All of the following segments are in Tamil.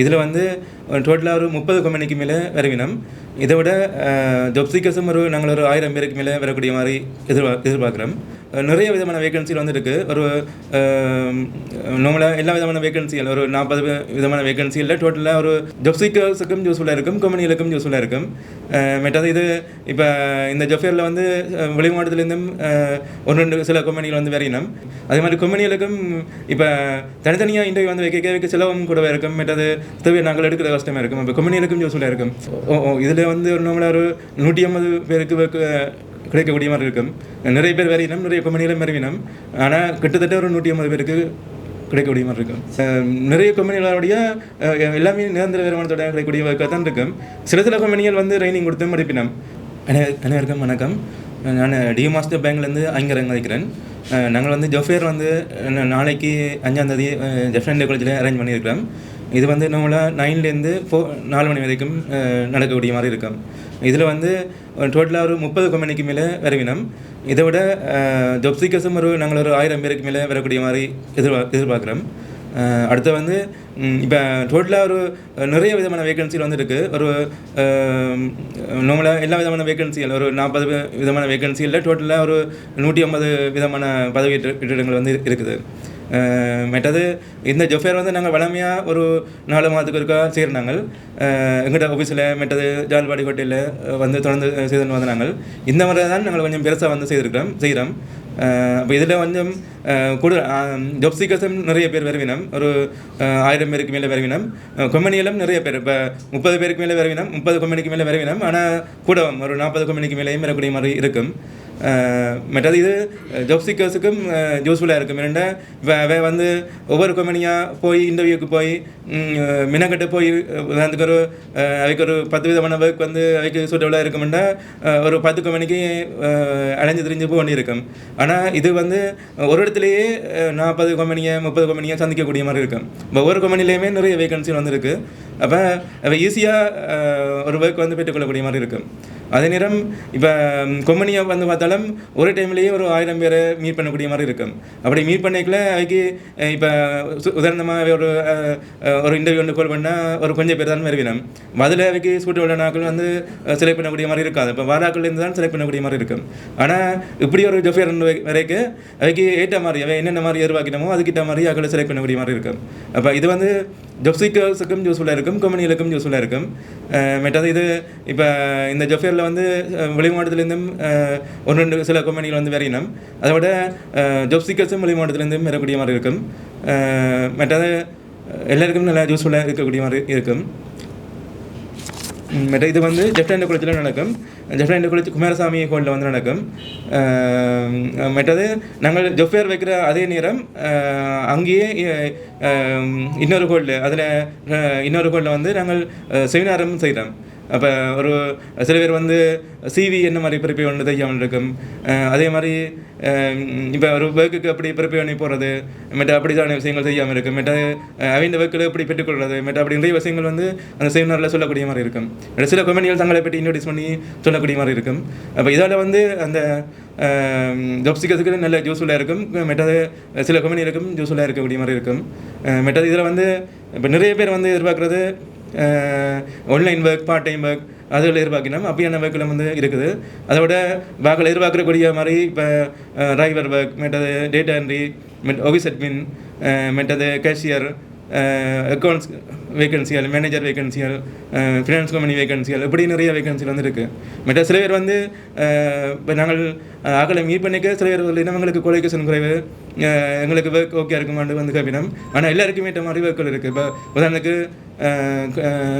இதில் வந்து டோட்டலாக ஒரு முப்பது கம்பெனிக்கு மேலே வரவினம். இதை விட ஜாப் சீக்கர்ஸும் ஒரு நாங்கள் ஒரு ஆயிரம் பேருக்கு மேலே வரக்கூடிய மாதிரி எதிர்பா எதிர்பார்க்குறோம். நிறைய விதமான வேகன்சிகள் வந்துருக்கு. ஒரு நார்மலாக எல்லா விதமான வேகன்சிகள் ஒரு நாற்பது விதமான வேகன்சிகளில் டோட்டலாக ஒரு ஜாப் சீக்கர்ஸுக்கும் யூஸ்ஃபுல்லாக இருக்கும் கம்பெனிகளுக்கும் யூஸ்ஃபுல்லாக இருக்கும். அஹ் மற்றது இது இப்போ இந்த ஜொஃபேரில் வந்து அஹ் வெளி மாவட்டத்துலேருந்தும் ஒன்று ரெண்டு சில கம்பெனிகள் வந்து வரையினோம் அதே மாதிரி கம்பெனிகளுக்கும் இப்போ தனித்தனியாக இன்டர்வியூ வந்து வைக்க வைக்க செலவும் கூடவே இருக்கும். மற்றது தேவை நாங்கள் எடுக்கிற கஷ்டமாக இருக்கும். இப்போ கம்பெனிகளுக்கும் யூஸ்ஃபுல்லாக இருக்கும். ஓ ஓ இதில் வந்து ஒரு நம்மளாக ஒரு நூற்றி ஐம்பது பேருக்கு கிடைக்கக்கூடிய மாதிரி இருக்கும். நிறைய பேர் வரையினம் நிறைய கம்பெனிகளும் வரைவினம் ஆனால் கிட்டத்தட்ட ஒரு நூற்றி ஐம்பது பேருக்கு கிடைக்கக்கூடிய மாதிரி இருக்கும். நிறைய கம்பெனிகளுடைய எல்லாமே நிரந்தர வருமானத்தோட கிடைக்கக்கூடிய work தான் இருக்கும். சில சில கம்பெனிகள் வந்து ட்ரைனிங் கொடுத்து மடிப்பினம். அனைவருக்கும் வணக்கம். நான் டி மாஸ்டர் பேங்க்லேருந்து ஐங்கரங்க வைக்கிறேன் நாங்கள் வந்து ஜொஃபேர் வந்து நாளைக்கு அஞ்சாந்தேதி ஜெஃப்ரண்ட் காலேஜில் அரேஞ்ச் பண்ணியிருக்கிறோம். இது வந்து நம்மளால் நைன்லேருந்து ஃபோ நாலு மணி வரைக்கும் நடக்கக்கூடிய மாதிரி இருக்கும். இதில் வந்து டோட்டலாக ஒரு முப்பது கம்பெனிக்கு மேலே வரவினம். இதை விட ஜாப் சீக்கர்ஸும் ஒரு நாங்கள் ஒரு ஆயிரம் பேருக்கு மேலே வரக்கூடிய மாதிரி எதிர்பா எதிர்பார்க்குறோம். அடுத்து வந்து இப்போ டோட்டலாக ஒரு நிறைய விதமான வேகன்சிகள் வந்து இருக்குது ஒரு நார்மலாக எல்லா விதமான வேகன்சிகள் ஒரு நாற்பது விதமான வேகன்சிகளில் டோட்டலாக ஒரு நூற்றி ஐம்பது விதமான பதவி இடங்கள் வந்து இருக்குது. மற்றது இந்த ஜொஃபேர் வந்து நாங்கள் வளமையாக ஒரு நாலு மாதத்துக்கு ஒருக்கா சேர்ந்தாங்க எங்கள்கிட்ட ஆஃபீஸில் மற்றது ஜால்பாடி ஹோட்டலில் வந்து தொடர்ந்து செய்து வந்த நாங்கள் இந்த முறை தான் நாங்கள் கொஞ்சம் பெருசாக வந்து செய்திருக்கிறோம் செய்கிறோம் அப்போ இதில் கொஞ்சம் கூட ஜாப் சீக்கர்ஸும் நிறைய பேர் வருவினம். ஒரு ஆயிரம் பேருக்கு மேலே வருவினம். கம்பெனியிலும் நிறைய பேர் இப்போ முப்பது பேருக்கு மேலே வருவினம் முப்பது கொம்பனிக்கு மேலே வருவினம். ஆனால் கூட ஒரு நாற்பது கொம்பனிக்கு மேலேயும் வரக்கூடிய மாதிரி இருக்கும். மற்றது இது ஜாப் சீக்கர்ஸுக்கும் யூஸ்ஃபுல்லாக இருக்கும். ஏன்னா வே வந்து ஒவ்வொரு கம்பெனியாக போய் இன்டர்வியூக்கு போய் மினக்கட்டு போய் அதுக்கு ஒரு அதுக்கு அவைக்கு ஒரு பத்து விதமான ஒர்க் வந்து அவைக்கு சூட்டபுளாக இருக்கும்னா ஒரு பத்து கம்பெனிக்கு அஹ், அலைஞ்சு திரிஞ்சு போக வேண்டியிருக்கும் ஆனால் இது வந்து ஒரு இடத்துலையே நாற்பது கம்பெனியை முப்பது கம்பெனியை சந்திக்கக்கூடிய மாதிரி இருக்கும். இப்போ ஒவ்வொரு கம்பெனிலையுமே நிறைய வேகன்சி வந்துருக்கு அப்போ ஈஸியாக ஒரு ஒர்க் வந்து பெற்றுக்கொள்ளக்கூடிய மாதிரி இருக்கும். அதே நேரம் இப்போ கம்பெனியை வந்து பார்த்தாலும் ஒரு டைம்லேயே ஒரு ஆயிரம் பேரை மீட் பண்ணக்கூடிய மாதிரி இருக்கும். அப்படி மீட் பண்ணிக்கல அதுக்கு இப்போ உதாரணமாக ஒரு ஒரு இன்டர்வியூ ஒன்று கால் பண்ணால் ஒரு கொஞ்சம் பேர் தான் வருவினம் அதில் அவைக்கு சூட்டு உள்ள நாட்கள் வந்து செலக்ட் பண்ணக்கூடிய மாதிரி இருக்காது. இப்போ வாராக்கள்லேருந்து தான் செலக்ட் பண்ணக்கூடிய மாதிரி இருக்கும். ஆனால் இப்படி ஒரு ஜொஃபியர் வரைக்கும் அவைக்கு ஏற்ற மாதிரி அவை என்னென்ன மாதிரி எதிர்பார்க்கணுமோ அதுக்கிட்ட மாதிரி அக்களை செலக்ட் பண்ணக்கூடிய மாதிரி இருக்கும். அப்போ இது வந்து ஜொப்சிக்கர்ஸுக்கும் யூஸ்ஃபுல்லாக இருக்கும் கம்பெனிகளுக்கும் யூஸ்ஃபுல்லாக இருக்கும். மெட்டாவது மற்றது இது இப்போ இந்த ஜொஃபியரில் வந்து வெளி மாவட்டத்துலேருந்தும் ஒன்று ரெண்டு சில கம்பெனிகள் வந்து வரையினம் அதை விட ஜொப் சீக்கர்ஸும் வெளி மாவட்டத்துலேருந்தும் வரக்கூடிய மாதிரி இருக்கும். மற்றது எல்லாருக்கும் நல்லா யூஸ்ஃபுல்லாக இருக்கக்கூடிய மாதிரி இருக்கும். மற்ற இது வந்து ஜெஃப்டாண்ட குளத்தில் நடக்கும். ஜெஃப்டாண்ட குளத்து குமாரசாமி கோயிலில் வந்து நடக்கும். மற்றது நாங்கள் ஜொஃபேர் வைக்கிற அதே நேரம் அங்கேயே இன்னொரு கோயில் அதில் இன்னொரு கோயிலில் வந்து நாங்கள் அஹ், செமினாரும் செய்கிறோம். அப்போ ஒரு சில பேர் வந்து சிவி என்ன மாதிரி ப்ரிப்பேர் ஒன்று தைக்காமல் இருக்கும். அதே மாதிரி இப்போ ஒரு ஒர்க்குக்கு அப்படி ப்ரிப்பேர் பண்ணி போகிறது மற்ற அப்படிதான விஷயங்கள் செய்யாமல் இருக்கும். மற்ற அவங்க ஒர்க்கில் எப்படி பெற்றுக்கொள்வது மற்ற அப்படி நிறைய விஷயங்கள் வந்து அந்த செமினாரில் சொல்லக்கூடிய மாதிரி இருக்கும். சில கம்பெனிகள் தங்களை பற்றி இன்ட்ரடியூஸ் பண்ணி சொல்லக்கூடிய மாதிரி இருக்கும். அப்போ இதால் வந்து அந்த ஜாப் சீக்கர்ஸுக்கு நல்ல யூஸ்ஃபுல்லாக இருக்கும். மற்றது சில கம்பெனிகளுக்கும் யூஸ்ஃபுல்லாக இருக்கக்கூடிய மாதிரி இருக்கும். அஹ், மற்றது இதில் வந்து இப்போ நிறைய பேர் வந்து எதிர்பார்க்குறது online work part time work அதில் எதிர்பார்க்கணும் அப்படியான ஒர்க்கெல்லாம் வந்து இருக்குது. அதை விட வாக்கில் எதிர்பார்க்கக்கூடிய மாதிரி இப்போ டிரைவர் ஒர்க் மற்றது டேட்டா என்ட்ரி மெட் ஆஃபீஸ் அட்மின் மற்றது கேஷியர் அக்கௌண்ட்ஸ் வேகன்சிகள் மேனேஜர் வேகன்சிகள் ஃபினான்ஸ் கம்பெனி வேகன்சிகள் இப்படி நிறைய வேகன்சிகள் வந்து இருக்குது மற்ற சில பேர் வந்து இப்போ நாங்கள் ஆக்களை மீட் பண்ணிக்க சில பேர் வந்து எங்களுக்கு குவாலிஃபிகேஷன் குறைவு எங்களுக்கு ஒர்க் ஓகே இருக்குமான்னு வந்து கேட்பினோம் ஆனால் எல்லாருக்குமே ஏற்ற மாதிரி ஒர்க்குகள் இருக்குது இப்போ உதாரணத்துக்கு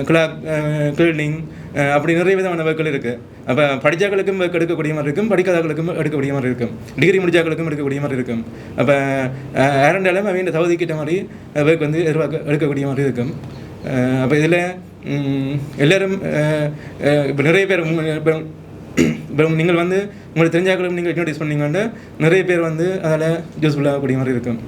கிளாப் கிளீனிங் அப்படி நிறைய விதமான ஒர்க்குகள் இருக்குது அப்போ படித்தாக்களுக்கும் ஒர்க் எடுக்கக்கூடிய மாதிரி இருக்கும் படிக்காதவர்களுக்கும் எடுக்கக்கூடிய மாதிரி இருக்கும். டிகிரி முடிச்சாக்களுக்கும் எடுக்கக்கூடிய மாதிரி இருக்கும். அப்போ ஏரண்டாலும் அவங்க தகுதிக்கிட்ட மாதிரி ஒர்க் வந்து எதிர்பார்க்க எடுக்கக்கூடிய மாதிரி இருக்கும். அப்போ இதில் எல்லோரும் இப்போ நிறைய பேர் இப்போ நீங்கள் வந்து உங்களுக்கு தெரிஞ்சாக்களும் நீங்கள் இன்ட்ரடியூஸ் பண்ணீங்கன்னா நிறைய பேர் வந்து அதில் யூஸ்ஃபுல்லாக கூடிய மாதிரி இருக்கும்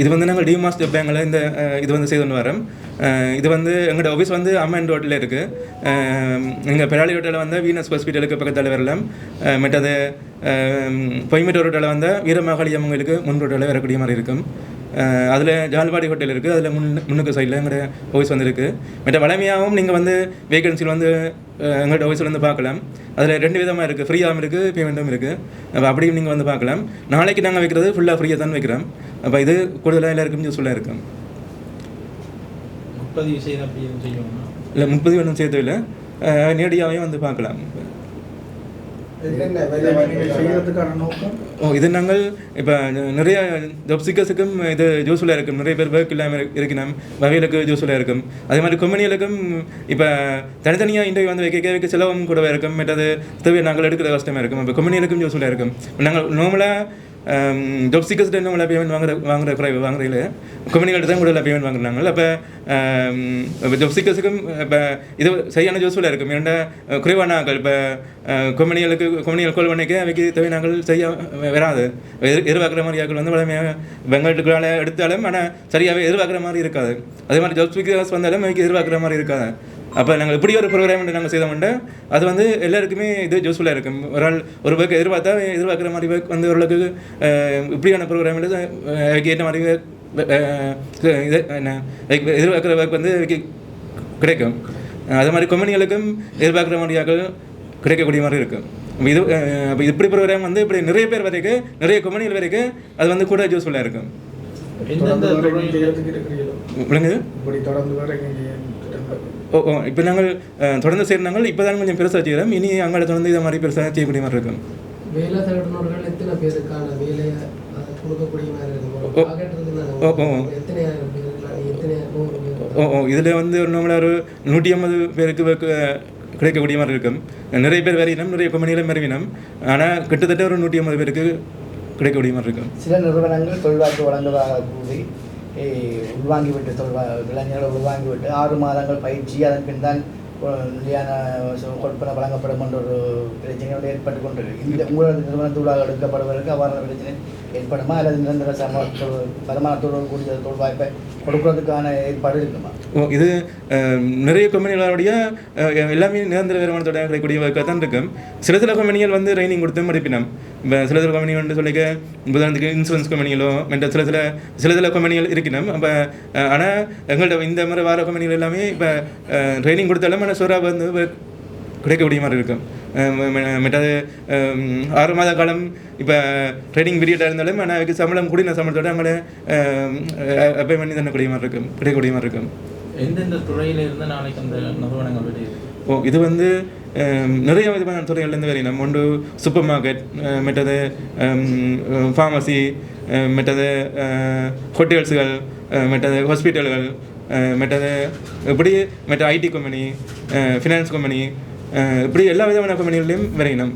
இது வந்து நாங்கள் டியூ மாஸ்டர் பேங்கில் இந்த இது வந்து செய்து கொண்டு வரோம். இது வந்து எங்களோட ஆஃபீஸ் வந்து அம்மன் ரோட்டில் இருக்குது எங்கள் பெராளி ரோட்டில் வந்து வீனஸ் ஹாஸ்பிட்டலுக்கு பக்கத்தில் வரலாம் மற்றது பொய்மேட்டூர் ரோட்டில் வந்து வீரமகாளி அம்மங்களுக்கு முன் ரோட்டில் வரக்கூடிய மாதிரி இருக்கும். அதில் ஜால்பாடி ஹோட்டல் இருக்குது அதில் முன் முன்னுக்கு சைடில் எங்களோட ஆஃபீஸ் வந்து இருக்குது மற்ற வளமையாகவும் நீங்கள் வந்து வேகன்சியில் வந்து அஹ், எங்களோட ஆஃபீஸில் வந்து பார்க்கலாம் அதில் ரெண்டு விதமாக இருக்குது ஃப்ரீயாகவும் இருக்குது பேமெண்ட்டும் இருக்குது அப்போ அப்படியும் நீங்கள் வந்து பார்க்கலாம் நாளைக்கு நாங்கள் வைக்கிறது ஃபுல்லாக ஃப்ரீயாக தான் வைக்கிறோம். அப்போ இது கூடுதலாக எல்லாருக்கும் யூஸ்ஃபுல்லாக இருக்கும். முப்பதிவு செய்யணுமா? இல்லை முப்பது ஒன்றும் சேர்த்து இல்லை நேரடியாகவே வந்து பார்க்கலாம் என்னென்ன வேலை வாய்ப்புகள் செய்யறதுக்கான நோக்கம் ஓ இது நாங்கள் இப்போ நிறைய ஜாப் சீக்கர்ஸுக்கும் இது யூஸ்ஃபுல்லாக இருக்கும். நிறைய பேர் ஒர்க் இல்லாமல் இருக்கணும் வகையிலுக்கு யூஸ்ஃபுல்லாக இருக்கும். அதே மாதிரி கம்பெனிகளுக்கும் இப்போ தனித்தனியாக இன்டர்வியூ வந்து வைக்க வைக்க செலவும் கூடவே இருக்கும். மற்றது தேவையை நாங்கள் எடுக்கிற கஷ்டமாக இருக்கும். இப்போ கம்பெனிகளுக்கும் யூஸ்ஃபுல்லாக இருக்கும். நாங்கள் நார்மலாக ஜாப் சீக்கர்ஸ்ட்டு நம்ம பேமெண்ட் வாங்குற வாங்குற குறைவு வாங்குறதுல கம்பெனிகள்கிட்ட தான் கூட பேமெண்ட் வாங்குறாங்க அப்போ இப்போ ஜாப் சீக்கர்ஸுக்கும் இப்போ இது சரியான யூஸ்ஃபுல்லாக இருக்கும் ஏன்னா குறைவான ஆக்கள் இப்போ கம்பெனிகளுக்கு கம்பெனிகள் கால் பண்ணிக்க அவைக்கு தேவை நாங்கள் செய்ய வராது எதிர்பார்க்குற மாதிரி ஆக்கள் வந்து வளமையாக பெங்காட்டுக்குள்ளால எடுத்தாலும் ஆனால் சரியாகவே எதிர்பார்க்குற மாதிரி இருக்காது அதே மாதிரி ஜாப் சீக்கர்ஸ் வந்தாலும் அவைக்கு எதிர்பார்க்குற மாதிரி இருக்காது அப்போ நாங்கள் இப்படி ஒரு ப்ரோக்ராம் நாங்கள் செய்தோம்னா அது வந்து எல்லாருக்குமே இது யூஸ்ஃபுல்லாக இருக்கும். ஒரு ஆள் ஒரு பேக் எதிர்பார்த்தா எதிர்பார்க்குற மாதிரி பேக் வந்து ஓரளவுக்கு இப்படியான ப்ரோக்ராம் ஏற்ற மாதிரி இது என்ன எதிர்பார்க்குற பேக் வந்து கிடைக்கும். அது மாதிரி கம்பெனிகளுக்கும் எதிர்பார்க்குற மாதிரியாக கிடைக்கக்கூடிய மாதிரி இருக்கும் இது அப்ப இப்படி ப்ரோக்ராம் வந்து இப்படி நிறைய பேர் வரைக்கும் நிறைய கம்பெனிகள் வரைக்கும் அது வந்து கூட யூஸ்ஃபுல்லாக இருக்கும். விளங்குது இப்படி தொடர்ந்து வரைக்கும் திட்டங்கள் ஓ ஓ இப்போ நாங்கள் தொடர்ந்து சேர்ந்தாங்கள் இப்போ தான் கொஞ்சம் பெருசாக செய்கிறோம் இனி அங்கே தொடர்ந்து இதை மாதிரி பெருசாக செய்யக்கூடிய மாதிரி இருக்கும். வேலை தேடுனவர்கள் எத்தனை பேருக்கான வேலையை கொடுக்கக்கூடிய மாதிரி இருக்கும்? ஓ. ஓ, இதில் வந்து ஒரு நம்மள ஒரு நூற்றி ஐம்பது பேருக்கு கிடைக்கக்கூடிய மாதிரி இருக்கும். நிறைய பேர் வரையினம் நிறைய கம்பெனிகளும் வரைவினம் ஆனால் கிட்டத்தட்ட ஒரு நூற்றி ஐம்பது பேருக்கு கிடைக்கக்கூடிய மாதிரி இருக்கும். சில நிறுவனங்கள் தொழில்வாய்ப்பு வழங்குவதாக கூறி உள்வாங்கிவிட்டு தொழில் இளைஞர்கள் உள்வாங்கிவிட்டு ஆறு மாதங்கள் பயிற்சி அதன் பின் தான் நிலையான கொடுப்பன வழங்கப்படும் என்ற ஒரு பிரச்சனையோடு ஏற்பட்டு கொண்டிருக்கு இந்த உங்களது நிறுவனத்தூடாக எடுக்கப்படுவதற்கு அவ்வாறான பிரச்சனை ஏற்படுமா அல்லது நிரந்தர சம வருமானத்தோடு கூடிய தொழில் வாய்ப்பை கொடுக்கறதுக்கான ஏற்பாடு இருக்குமா ஓ இது நிறைய கம்பெனிகளுடைய எல்லாமே நிரந்தர வருமானத்தோட கிடைக்கக்கூடிய தான் இருக்கும் சில சில கம்பெனிகள் வந்து ட்ரைனிங் கொடுத்து மடிப்பினம் இப்போ சில சில கம்பெனி வந்து சொல்லிக்க உதாரணத்துக்கு இன்சூரன்ஸ் கம்பெனிகளோ மற்ற சில சில சில சில கம்பெனிகள் இருக்கணும் அப்போ ஆனால் எங்கள்கிட்ட இந்த மாதிரி வார கம்பெனிகள் எல்லாமே இப்போ ட்ரைனிங் கொடுத்தாலும் ஆனால் சோறா வந்து கிடைக்கக்கூடிய மாதிரி இருக்கும் மற்றது ஆறு மாத காலம் இப்போ ட்ரைனிங் பீரியடாக இருந்தாலும் ஆனால் அதுக்கு சம்பளம் கூடின சம்பளத்தோட அவங்கள அப்ளை பண்ணி தரக்கூடிய மாதிரி இருக்கும் கிடைக்கக்கூடிய மாதிரி இருக்கும் எந்தெந்த துறையில இருந்து நாளைக்கு அந்த நிறுவனங்கள் ஓ இது வந்து நிறைய விதமான துறைகள்லேருந்து வரையணும் ஒன்று சூப்பர் மார்க்கெட் மற்றது ஃபார்மசி மற்றது ஹோட்டல்ஸுகள் மற்றது ஹாஸ்பிட்டல்கள் மற்றது இப்படி மற்ற ஐடி கம்பெனி ஃபினான்ஸ் கம்பெனி இப்படி எல்லா விதமான கம்பெனிகள்லையும் வரையணும்.